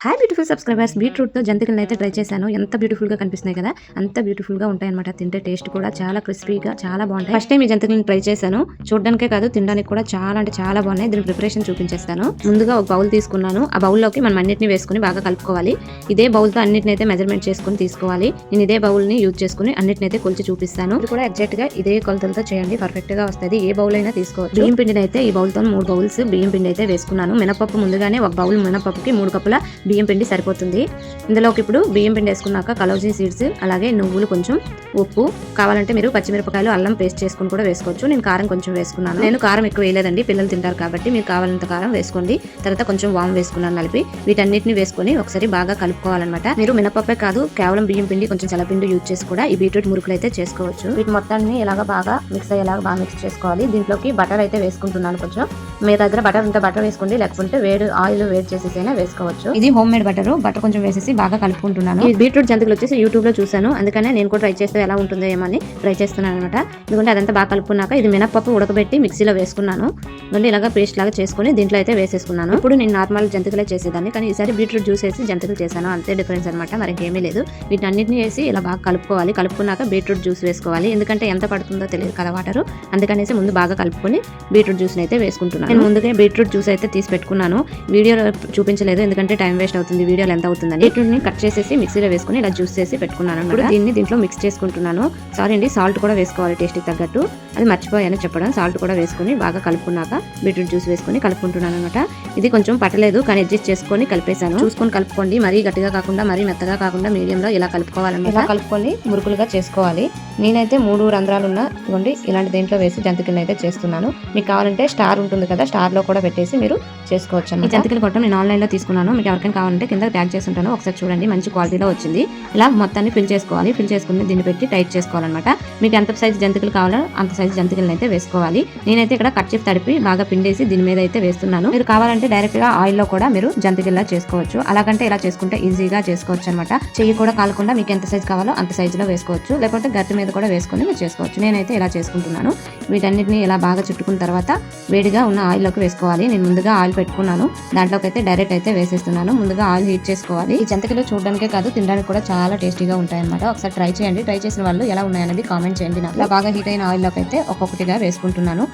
Hi beautiful subscribers బీట్రూట్తో జంతికలను అయితే ట్రై చేశాను. ఎంత బ్యూటిఫుల్గా కనిపిస్తున్నాయి కదా? అంత బ్యూటిఫుల్గా ఉంటాయన్నమాట. తింటే టేస్ట్ కూడా చాలా క్రిస్పీగా చాలా బాగుంటాయి. ఫస్ట్ టైం ఈ జంతికలను ట్రై చేశాను. చూడడానికే కాదు తినడానికి కూడా చాలా అంటే చాలా బాగున్నాయి. దీని ప్రిపరేషన్ చూపించేస్తాను. ముందుగా ఒక బౌల్ తీసుకున్నాను. ఆ బౌల్లోకి మనం అన్నిటిని వేసుకుని బాగా కలుపుకోవాలి. ఇదే బౌల్తో అన్నిటిని అయితే మెజర్మెంట్ చేసుకుని తీసుకోవాలి. నేను ఇదే బౌల్ని యూజ్ చేసుకుని అన్నింటిని అయితే కొలిచి చూపిస్తాను. ఇది కూడా ఎగ్జాక్ట్గా ఇదే కొలతలతో చేయండి. పర్ఫెక్ట్గా వస్తుంది. ఏ బౌల్ అయినా తీసుకోవచ్చు. బియ్యం పిండిని అయితే ఈ బౌల్తో మూడు బౌల్స్ బియ్యం పిండి అయితే వేసుకున్నాను. మినపప్పు ముందుగానే ఒక బౌల్ మినపప్పుకి మూడు కప్పుల బియ్యం పిండి సరిపోతుంది. ఇందులోకి ఇప్పుడు బియ్యం పిండి వేసుకున్నాక కలౌజీ సీడ్స్ అలాగే నువ్వులు కొంచెం ఉప్పు కావాలంటే మీరు పచ్చిమిరపకాయలు అల్లం పేస్ట్ చేసుకుని కూడా వేసుకోవచ్చు. నేను కారం కొంచెం వేసుకున్నాను. నేను కారం ఎక్కువ వేయలేదండి పిల్లలు తింటారు కాబట్టి మీరు కావాలంత కారం వేసుకోండి. తర్వాత కొంచెం వామ్ వేసుకున్నాను కలిపి వీటన్నిటిని వేసుకొని ఒకసారి బాగా కలుపుకోవాలన్నమాట. మీరు మినపప్పే కాదు కేవలం బియ్యం పిండి కొంచెం చలపిండి యూజ్ చేసి కూడా ఈ బీట్రూట్ మురుకులు అయితే చేసుకోవచ్చు. వీటి మొత్తాన్ని ఇలాగ బాగా మిక్స్ అయ్యేలాగా బాగా మిక్స్ చేసుకోవాలి. దీంట్లోకి బటర్ అయితే వేసుకుంటున్నాను కొంచెం. మీ దగ్గర బటర్ ఉంటే బటర్ వేసుకోండి లేకుంటే వేడి ఆయిల్ వేడి చేసేసైనా వేసుకోవచ్చు. ఇది హోమ్ మేడ్ బటర్ బటర్ కొంచెం వేసేసి బాగా కలుపుకుంటున్నాను. ఈ బీట్రూట్ జంతికలు వచ్చేసి యూట్యూబ్లో చూసాను అందుకనే నేను కూడా ట్రై చేస్తే ఎలా ఉంటుందో ఏమని ట్రై చేస్తున్నాను అనమాట ఎందుకంటే అదంతా బాగా కలుపుకున్నాక ఇది మినపప్పు ఉడకబెట్టి మిక్సీలో వేసుకున్నాను. మళ్ళీ ఇలాగా పేస్ట్ లాగా చేసుకుని దీంట్లో అయితే వేసేసుకున్నాను. ఇప్పుడు నేను నార్మల్ జంతికలే చేసేదాన్ని కానీ ఈసారి బీట్రూట్ జ్యూస్ వేసి జంతికలు చేశాను. అంతే డిఫరెన్స్ అనమాట మరి ఇంకేమీ లేదు. వీటిని అన్నింటినీ వేసి ఇలా బాగా కలుపుకోవాలి. కలుపుకున్నాక బీట్రూట్ జ్యూస్ వేసుకోవాలి. ఎందుకంటే ఎంత పడుతుందో తెలియదు కదా వాటర్. అందుకనేసి ముందు బాగా కలుపుకొని బీట్రూట్ జ్యూస్ అయితే వేసుకుంటున్నాను. నేను ముందుగా బీట్రూట్ జ్యూస్ అయితే తీసి పెట్టుకున్నాను. వీడియోలో చూపించలేదు ఎందుకంటే టైం వేస్ట్ అవుతుంది వీడియోలో ఎంత అవుతుందని బీట్రూట్ని కట్ చేసేసి మిక్సీలో వేసుకుని ఇలా జ్యూస్ చేసి పెట్టుకున్నాను ఇప్పుడు దీన్ని దీంట్లో మిక్స్ చేసుకుంటున్నాను. సారీ అండి సాల్ట్ కూడా వేసుకోవాలి టేస్ట్కి తగ్గట్టు. అది మర్చిపోయాను చెప్పడం. సాల్ట్ కూడా వేసుకొని బాగా కలుపుకున్నాక బీట్రూట్ జ్యూస్ వేసుకొని కలుపుకుంటున్నాను అనమాట ఇది కొంచెం పట్టలేదు కానీ అడ్జస్ట్ చేసుకొని కలిపేశాను. చూసుకొని కలుపుకోండి. మరీ గట్టిగా కాకుండా మరీ మెత్తగా కాకుండా మీడియంలో ఇలా కలుపుకోవాలన్నమాట. ఇలా కలుపుకొని మురుకులుగా చేసుకోవాలి. నేనైతే మూడు రంధ్రాలు ఉన్న ఇవ్వండి ఇలాంటి దేంట్లో వేసి జంతికలను అయితే చేస్తున్నాను. మీకు కావాలంటే స్టార్ ఉంటుంది కదా స్టార్లో కూడా పెట్టేసి మీరు చేసుకోవచ్చు ఈ జంతికలు కొట్టం నేను ఆన్లైన్లో తీసుకున్నాను. మీకు ఎవరికైనా కావాలంటే కింద ట్యాగ్ చేసి ఉంటాను. ఒకసారి చూడండి మంచి క్వాలిటీలో వచ్చింది. ఇలా మొత్తాన్ని ఫిల్ చేసుకోవాలి. ఫిల్ చేసుకుని దీన్ని పెట్టి టైట్ చేసుకోవాలన్నమాట. మీకు ఎంత సైజ్ జంతికలు కావాలో అంత సైజ్ జంతికలను అయితే వేసుకోవాలి. నేనైతే ఇక్కడ కట్ తడిపి బాగా పిండేసి దీని మీద అయితే వేస్తున్నాను. మీరు కావాలంటే డైరెక్ట్గా ఆయిల్లో కూడా మీరు జంతికల్లా చేసుకోవచ్చు. అలాగంటే ఇలా చేసుకుంటే ఈజీగా చేసుకోవచ్చు అనమాట చెయ్యి కూడా కాలకుండా మీకు ఎంత సైజ్ కావాలో అంత సైజ్లో వేసుకోవచ్చు. లేకపోతే గట్టి మీద కూడా వేసుకొని మీరు చేసుకోవచ్చు. నేనైతే ఇలా చేసుకుంటున్నాను. వీటన్నిటిని ఇలా బాగా చుట్టుకున్న తర్వాత వేడిగా ఉన్న ఆయిల్లోకి వేసుకోవాలి. నేను ముందుగా ఆయిల్ పెట్టుకున్నాను. దాంట్లోకి అయితే డైరెక్ట్ అయితే వేసేస్తున్నాను. ముందుగా ఆయిల్ హీట్ చేసుకోవాలి. ఈ జంతికలు చూడడానికే కాదు తినడానికి కూడా చాలా టేస్టీగా ఉంటాయి అనమాట ఒకసారి ట్రై చేయండి. ట్రై చేసిన వాళ్ళు ఎలా ఉన్నాయనేది కామెంట్ చేయండి నాకు. బాగా హీట్ అయిన ఆయిల్లోకి అయితే ఒక్కొక్కటిగా వేసుకుంటున్నాను.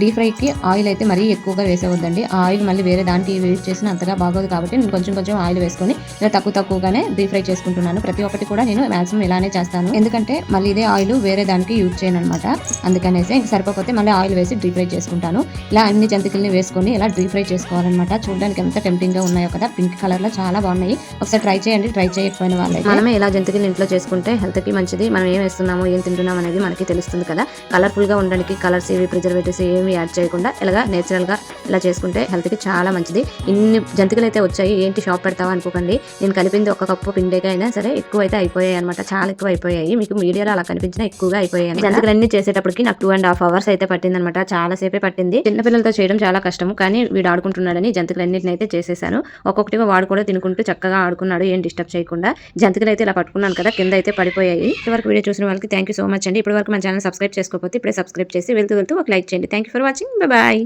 డీప్ ఫ్రై కి ఆయిల్ అయితే మరీ ఎక్కువగా వేసేవద్దండి. ఆ ఆయిల్ మళ్ళీ వేరే దానికి యూజ్ చేసిన అంతగా బాగోదు కాబట్టి నేను కొంచెం కొంచెం ఆయిల్ వేసుకొని ఇలా తక్కువ తక్కువగానే డీప్ ఫ్రై చేసుకుంటున్నాను. ప్రతి ఒక్కటి కూడా నేను మాక్సిమం ఇలానే చేస్తాను. ఎందుకంటే మళ్ళీ ఇదే ఆయిల్ వేరే దానికి యూజ్ చేయను అనమాట అందుకనేసి ఇంక సరిపోతే మళ్ళీ ఆయిల్ వేసి డీప్ ఫ్రై చేసుకుంటాను. ఇలా అన్ని జంతికల్ని వేసుకొని ఇలా డీప్ ఫ్రై చేసుకోవాలన్నమాట. చూడడానికి ఎంత టెంప్టింగ్గా ఉన్నాయో కదా. పింక్ కలర్లో చాలా బాగున్నాయి. ఒకసారి ట్రై చేయండి. ట్రై చేయకపోయిన వాళ్ళైతే మనమే ఇలా జంతికల్ని ఇంట్లో చేసుకుంటే హెల్త్కి మంచిది. మనం ఏం వేస్తున్నాము ఏం తింటున్నాం అనేది మనకి తెలుస్తుంది కదా. కలర్ఫుల్ గా ఉండడానికి కలర్స్ ఏవి ప్రిజర్వేటివ్స్ ఏమి యాడ్ చేయకుండా ఇలాగా నేచురల్గా ఇలా చేసుకుంటే హెల్త్కి చాలా మంచిది. ఇన్ని జంతికలు అయితే వచ్చాయి ఏంటి షాప్ పెడతావా అనుకోకండి. నేను కలిపింది ఒక కప్పు పిండిగా అయినా సరే ఎక్కువ అయితే అయిపోయాయి అనమాట చాలా ఎక్కువ అయిపోయాయి. మీకు మీడియాలో అలా కనిపించినా ఎక్కువగా అయిపోయాయి జంతికలన్నీ చేసేటప్పటికి నాకు టూ అండ్ హాఫ్ అవర్స్ అయితే పట్టింది అనమాట చాలా సేపే పట్టింది. చిన్నపిల్లలతో చేయడం చాలా కష్టం కానీ వీడు ఆడుకుంటున్నాడని జంతికలన్నింటిని అయితే చేసేసాను. ఒక్కొక్కటిగా వాడు కూడా తినుకుంటూ చక్కగా ఆడుకున్నాడు ఏం డిస్టర్బ్ చేయకుండా. జంతికలు అయితే ఇలా పట్టుకున్నాను కదా కింద అయితే పడిపోయాయి. ఇప్పటివరకు వీడియో చూసిన వాళ్ళకి థ్యాంక్ యూ సో మచ్ అండి. ఇప్పటివరకు మన ఛానల్ సబ్స్క్రైబ్ చేసుకోకపోతే ఇప్పుడు సబ్స్క్రైబ్ చేసి వెళ్తూ వెళ్తూ ఒక లైక్ చేయండి. Thank you for watching bye